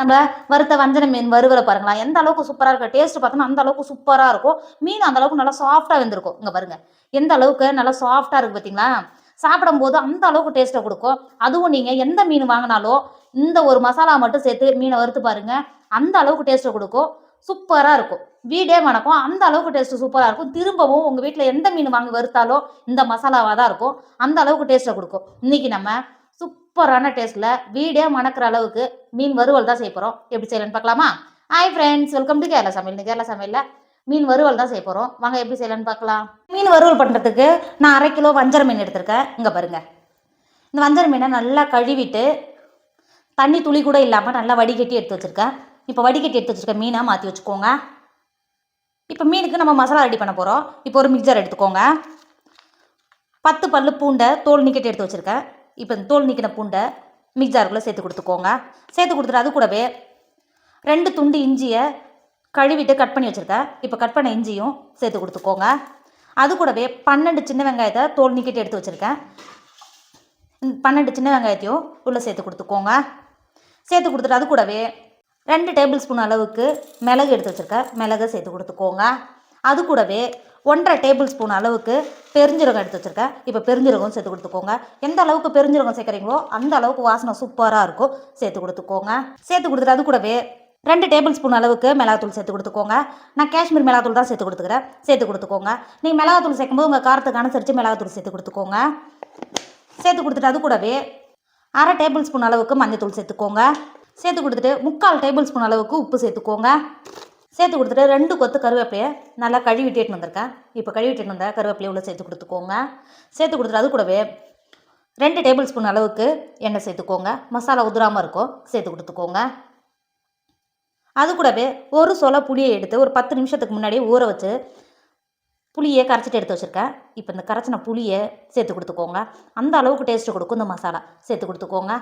நம்ம வறுத்த வஞ்சன மீன் வறுவலை பாருங்களா எந்த அளவுக்கு சூப்பராக இருக்கும் டேஸ்ட் பார்த்தோம்னா அந்த அளவுக்கு சூப்பராக இருக்கும். மீன் அந்த அளவுக்கு நல்லா சாஃப்டாக வெந்திருக்கும். இங்கே பாருங்க எந்த அளவுக்கு நல்லா சாஃப்டாக இருக்குது பார்த்தீங்களா சாப்பிடும்போது அந்த அளவுக்கு டேஸ்ட்டை கொடுக்கும். அதுவும் நீங்கள் எந்த மீன் வாங்கினாலும் இந்த ஒரு மசாலா மட்டும் சேர்த்து மீனை வறுத்து பாருங்க அந்த அளவுக்கு டேஸ்ட்டை கொடுக்கும். சூப்பராக இருக்கும். வீடே வணக்கம். அந்த அளவுக்கு டேஸ்ட்டு சூப்பராக இருக்கும். திரும்பவும் உங்கள் வீட்டில் எந்த மீன் வாங்கி வறுத்தாலும் இந்த மசாலாவாக தான் இருக்கும். அந்த அளவுக்கு டேஸ்ட்டை கொடுக்கும். இன்னைக்கு நம்ம சூப்பரான டேஸ்ட்டில் வீடே மணக்கிற அளவுக்கு மீன் வறுவல் தான் செய்ய போகிறோம் எப்படி செய்யலாம்னு பார்க்கலாமா? Hi friends welcome to Kerala சமையல் கேரளா சமையலில் மீன் வறுவல் தான் செய்ய போகிறோம் வாங்க எப்படி செய்யலாம்னு பார்க்கலாம். மீன் வறுவல் பண்ணுறதுக்கு நான் அரை கிலோ வஞ்சர மீன் எடுத்திருக்கேன். இங்கே பாருங்கள் இந்த வஞ்சர மீனை நல்லா கழுவிட்டு தண்ணி துளி கூட இல்லாமல் நல்லா வடிகட்டி எடுத்து வச்சுருக்கேன். இப்போ வடிகட்டி எடுத்து வச்சுருக்க மீனை மாற்றி வச்சுக்கோங்க. இப்போ மீனுக்கு நம்ம மசாலா ரெடி பண்ண போகிறோம் இப்போ ஒரு மிக்சர் எடுத்துக்கோங்க. பத்து பல்லு பூண்டை தோல் நீக்கிட்டு எடுத்து வச்சுருக்கேன். இப்போ இந்த தோல் நீக்கின பூண்டை மிக்சருக்குள்ளே சேர்த்து கொடுத்துக்கோங்க. சேர்த்து கொடுத்துட்டு அது கூடவே ரெண்டு துண்டு இஞ்சியை கழுவிட்டு கட் பண்ணி வச்சுருக்கேன். இப்போ கட் பண்ண இஞ்சியும் சேர்த்து கொடுத்துக்கோங்க. அது கூடவே பன்னெண்டு சின்ன வெங்காயத்தை தோல் நீக்கிட்டு எடுத்து வச்சுருக்கேன். பன்னெண்டு சின்ன வெங்காயத்தையும் உள்ளே சேர்த்து கொடுத்துக்கோங்க. சேர்த்து கொடுத்துட்டு அது கூடவே ரெண்டு டேபிள் ஸ்பூன் அளவுக்கு மிளகு எடுத்து வச்சுருக்கேன். மிளகை சேர்த்து கொடுத்துக்கோங்க. அது கூடவே ஒன்றரை டேபிள் ஸ்பூன் அளவுக்கு பெருஞ்சீரகம் எடுத்து வச்சுருக்கேன். இப்போ பெருஞ்சீரகம் சேர்த்து கொடுத்துக்கோங்க. எந்த அளவுக்கு பெருஞ்சீரகம் சேர்க்குறீங்களோ அந்த அளவுக்கு வாசனை சூப்பராக இருக்கும். சேர்த்து கொடுத்துக்கோங்க. சேர்த்து கொடுத்துட்டு அது கூடவே ரெண்டு டேபிள் ஸ்பூன் அளவுக்கு மிளகாத்தூள் சேர்த்து கொடுத்துக்கோங்க. நான் காஷ்மீர் மிளகாத்தூள் தான் சேர்த்து கொடுத்துக்கிறேன். சேர்த்து கொடுத்துக்கோங்க. நீங்கள் மிளகாத்தூள் சேர்க்கும்போது உங்கள் காரத்துக்கு அனுசரித்து மிளகாத்தூள் சேர்த்து கொடுத்துக்கோங்க. சேர்த்து கொடுத்துட்டு அது கூடவே அரை டேபிள் ஸ்பூன் அளவுக்கு மஞ்சத்தூள் சேர்த்துக்கோங்க. சேர்த்து கொடுத்துட்டு முக்கால் டேபிள் ஸ்பூன் அளவுக்கு உப்பு சேர்த்துக்கோங்க. சேர்த்து கொடுத்துட்டு ரெண்டு கொத்து கருவேப்பிலையை நல்லா கழுவிட்டு வந்திருக்கேன். இப்போ கழுவிட்டு வந்தால் கருவேப்பிலையை உள்ள சேர்த்து கொடுத்துக்கோங்க. சேர்த்து கொடுத்துட்டு அது கூடவே ரெண்டு டேபிள் ஸ்பூன் அளவுக்கு எண்ணெய் சேர்த்துக்கோங்க. மசாலா உதிராமல் இருக்கும் சேர்த்து கொடுத்துக்கோங்க. அது கூடவே ஒரு சொல புளியை எடுத்து ஒரு பத்து நிமிஷத்துக்கு முன்னாடியே ஊற வச்சு புளியை கரைச்சிட்டு எடுத்து வச்சுருக்கேன். இப்போ இந்த கரைச்சின புளியை சேர்த்து கொடுத்துக்கோங்க. அந்த அளவுக்கு டேஸ்ட்டு கொடுக்கும் இந்த மசாலா. சேர்த்து கொடுத்துக்கோங்க.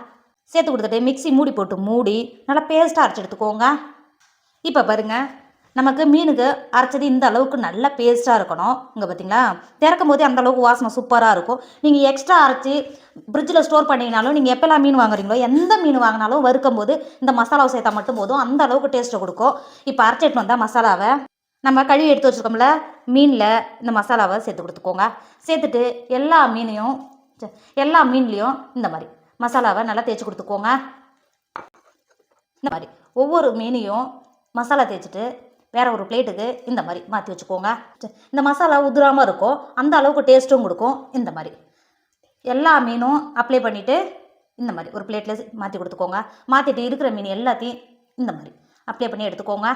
சேர்த்து கொடுத்துட்டு மிக்சி மூடி போட்டு மூடி நல்லா பேஸ்ட்டாக அரைச்சி எடுத்துக்கோங்க. இப்போ பாருங்கள் நமக்கு மீனுக்கு அரைச்சது இந்த அளவுக்கு நல்ல பேஸ்ட்டாக இருக்கணும். இங்கே பார்த்தீங்களா திறக்கும் போதே அந்த அளவுக்கு வாசனை சூப்பராக இருக்கும். நீங்கள் எக்ஸ்ட்ரா அரைச்சி ஃப்ரிட்ஜில் ஸ்டோர் பண்ணிங்கனாலும் நீங்கள் எப்போல்லாம் மீன் வாங்குறீங்களோ எந்த மீன் வாங்கினாலும் வறுக்கும் போது இந்த மசாலாவை சேர்த்தா மட்டும் போதும். அந்த அளவுக்கு டேஸ்ட்டை கொடுக்கும். இப்போ அரைச்சிட்டு வந்தால் மசாலாவை நம்ம கழுவி எடுத்து வச்சுருக்கோம்ல மீனில் இந்த மசாலாவை சேர்த்து கொடுத்துக்கோங்க. சேர்த்துட்டு எல்லா மீனையும் எல்லா மீன்லேயும் இந்த மாதிரி மசாலாவை நல்லா தேய்ச்சி கொடுத்துக்கோங்க. இந்த மாதிரி ஒவ்வொரு மீனையும் மசாலா தேய்ச்சிட்டு வேற ஒரு பிளேட்டுக்கு இந்த மாதிரி மாற்றி வச்சுக்கோங்க. இந்த மசாலா உதிராமல் இருக்கும். அந்த அளவுக்கு டேஸ்ட்டும் கொடுக்கும். இந்த மாதிரி. எல்லா மீனும் அப்ளை பண்ணிவிட்டு இந்த மாதிரி ஒரு பிளேட்டில் மாற்றி கொடுத்துக்கோங்க. மாற்றிட்டு இருக்கிற மீன் எல்லாத்தையும் இந்த மாதிரி அப்ளை பண்ணி எடுத்துக்கோங்க.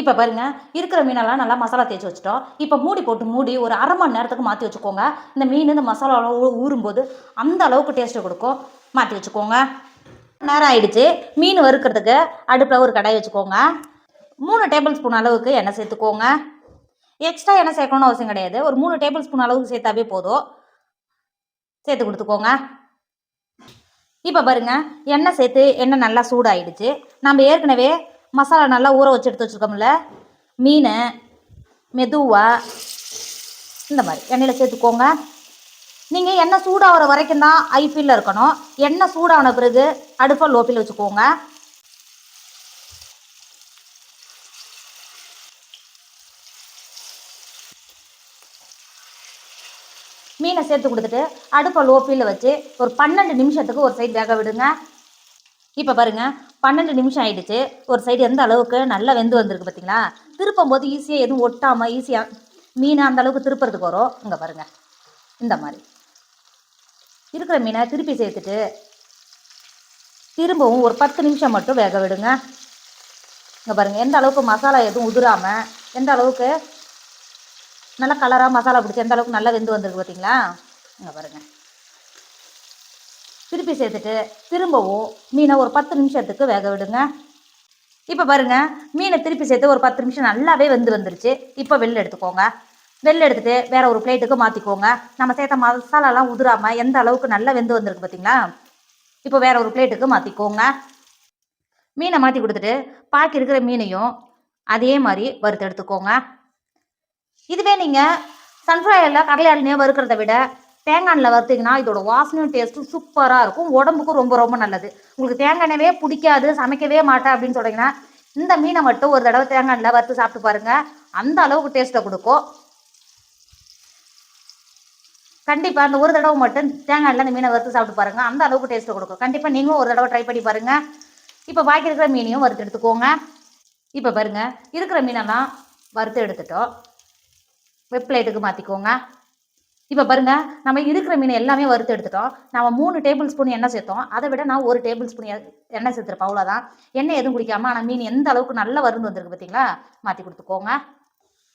இப்போ பாருங்க இருக்கிற மீனெல்லாம் நல்லா மசாலா தேய்ச்சி வச்சிட்டோம். இப்போ மூடி போட்டு மூடி ஒரு அரை மணி நேரத்துக்கு மாற்றி வச்சுக்கோங்க. இந்த மீன் இந்த மசாலாவில் ஊறும்போது அந்த அளவுக்கு டேஸ்ட்டு கொடுக்கும். மாற்றி வச்சுக்கோங்க. நேரம் ஆயிடுச்சு. மீன் வறுக்கிறதுக்கு அடுப்பில் ஒரு கடாய் வச்சுக்கோங்க. மூணு டேபிள் ஸ்பூன் அளவுக்கு எண்ணெய் சேர்த்துக்கோங்க. எக்ஸ்ட்ரா எண்ணெய் சேர்க்கணும்னு அவசியம் கிடையாது. ஒரு மூணு டேபிள் ஸ்பூன் அளவுக்கு சேர்த்தாவே போதும். சேர்த்து கொடுத்துக்கோங்க. இப்போ பாருங்க எண்ணெய் சேர்த்து எண்ணெய் நல்லா சூடாயிடுச்சு. நம்ம ஏற்கனவே மசாலா நல்லா ஊற வச்சு எடுத்து வச்சுருக்கோம்ல. மீன் மெதுவாக இந்த மாதிரி. எண்ணெயில் சேர்த்துக்கோங்க. நீங்கள் எண்ணெய் சூடாகிற வரைக்கும் தான் ஐபியில் இருக்கணும். எண்ணெய் சூடான பிறகு அடுப்பை லோப்பில் வச்சுக்கோங்க. மீனை சேர்த்து கொடுத்துட்டு அடுப்பை லோப்பியில் வச்சு ஒரு பன்னெண்டு நிமிஷத்துக்கு ஒரு சைடு வேக விடுங்க. இப்போ பாருங்கள் பன்னெண்டு நிமிஷம் ஆயிடுச்சு. ஒரு சைடு எந்த அளவுக்கு நல்லா வெந்து வந்திருக்கு பார்த்தீங்களா திருப்பும் போது ஈஸியாக எதுவும் ஒட்டாமல் ஈஸியாக மீனை அந்த அளவுக்கு திருப்புறதுக்கு வரும். இங்கே பாருங்கள் இந்த மாதிரி. இருக்கிற மீனை திருப்பி சேர்த்துட்டு திரும்பவும் ஒரு பத்து நிமிஷம் மட்டும் வேக விடுங்க. இங்கே பாருங்கள் எந்த அளவுக்கு மசாலா எதுவும் உதிராமல் எந்த அளவுக்கு நல்லா கலராக மசாலா பிடிச்சி எந்த அளவுக்கு நல்லா வெந்து வந்திருக்கு பார்த்தீங்களா இங்கே பாருங்கள் திருப்பி சேர்த்துட்டு திரும்பவும் மீனை ஒரு பத்து நிமிஷத்துக்கு வேக விடுங்க. இப்போ பாருங்க மீனை திருப்பி சேர்த்து ஒரு பத்து நிமிஷம் நல்லாவே வெந்து வந்துருச்சு. இப்போ வெளில எடுத்துக்கோங்க. வெளில எடுத்துட்டு வேற ஒரு பிளேட்டுக்கு மாற்றிக்கோங்க நம்ம சேர்த்த மசாலாலாம் உதிராமல் எந்த அளவுக்கு நல்லா வெந்து வந்திருக்கு பார்த்தீங்களா இப்போ வேற ஒரு பிளேட்டுக்கு மாற்றிக்கோங்க மீனை மாற்றி கொடுத்துட்டு பாக்கி இருக்கிற மீனையும் அதே மாதிரி வறுத்து எடுத்துக்கோங்க. இதுவே நீங்கள் சன்ஃப்ளவரில் கடலையாளினே வறுக்கிறத விட தேங்காய் எண்ணெயில் வறுத்தீங்கன்னா இதோட வாசனையும் டேஸ்ட்டும் சூப்பராக இருக்கும். உடம்புக்கும் ரொம்ப ரொம்ப நல்லது. உங்களுக்கு தேங்காய் எண்ணெயே பிடிக்காது சமைக்கவே மாட்டேன் அப்படின்னு சொல்கிறீங்கன்னா இந்த மீனை மட்டும் ஒரு தடவை தேங்காய் எண்ணெயில் வறுத்து சாப்பிட்டு பாருங்கள் அந்த அளவுக்கு டேஸ்ட்டை கொடுக்கும். கண்டிப்பாக அந்த ஒரு தடவை மட்டும் தேங்காய் அந்த மீனை வறுத்து சாப்பிட்டு பாருங்கள் அந்த அளவுக்கு டேஸ்ட்டை கொடுக்கும். கண்டிப்பாக நீங்களும் ஒரு தடவை ட்ரை பண்ணி பாருங்கள் இப்போ பாக்கி இருக்கிற மீனையும் வறுத்து எடுத்துக்கோங்க. இப்போ பாருங்கள் இருக்கிற மீனெல்லாம் வறுத்து எடுத்துட்டோம். வெப் பிளேட்டுக்கு மாற்றிக்கோங்க இப்போ பாருங்க நம்ம இருக்கிற மீன் எல்லாமே வறுத்து எடுத்துட்டோம். நம்ம மூணு டேபிள் ஸ்பூன் எண்ணெய் சேர்த்தோம். அதை விட நான் ஒரு டேபிள் ஸ்பூன் எண்ணெய் சேர்த்துருப்பேன். அவ்வளோதான் எண்ணெய் எதுவும் குடிக்காம ஆனால் மீன் எந்த அளவுக்கு நல்ல வருந்து வந்திருக்கு பார்த்தீங்களா மாற்றி கொடுத்துக்கோங்க.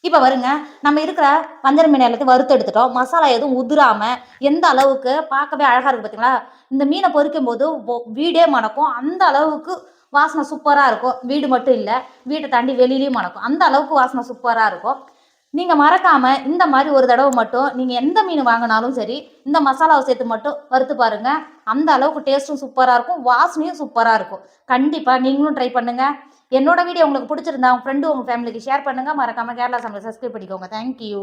இப்போ வருங்க நம்ம இருக்கிற வஞ்சர மீன் எல்லாத்தையும் வறுத்து எடுத்துட்டோம். மசாலா எதுவும் உதிராம எந்த அளவுக்கு பார்க்கவே அழகாக இருக்குது பார்த்தீங்களா இந்த மீனை பொறிக்கும் போது வீடே மணக்கும். அந்த அளவுக்கு வாசனை சூப்பராக இருக்கும். வீடு மட்டும் இல்லை வீட்டை தாண்டி வெளியிலையும் மணக்கும். அந்த அளவுக்கு வாசனை சூப்பராக இருக்கும். நீங்கள் மறக்காமல் இந்த மாதிரி ஒரு தடவை மட்டும் நீங்கள் எந்த மீன் வாங்கினாலும் சரி இந்த மசாலாவை சேர்த்து மட்டும் வறுத்து பாருங்க. அந்த அளவுக்கு டேஸ்ட்டும் சூப்பராக இருக்கும். வாசனையும் சூப்பராக இருக்கும். கண்டிப்பாக நீங்களும் ட்ரை பண்ணுங்கள் என்னோட வீடியோ உங்களுக்கு பிடிச்சிருந்தா உங்கள் ஃப்ரெண்டு உங்கள் ஃபேமிலிக்கு ஷேர் பண்ணுங்கள் மறக்காமல் கேரளா சமையல் சப்ஸ்கிரைப் பண்ணிக்கோங்க. தேங்க்யூ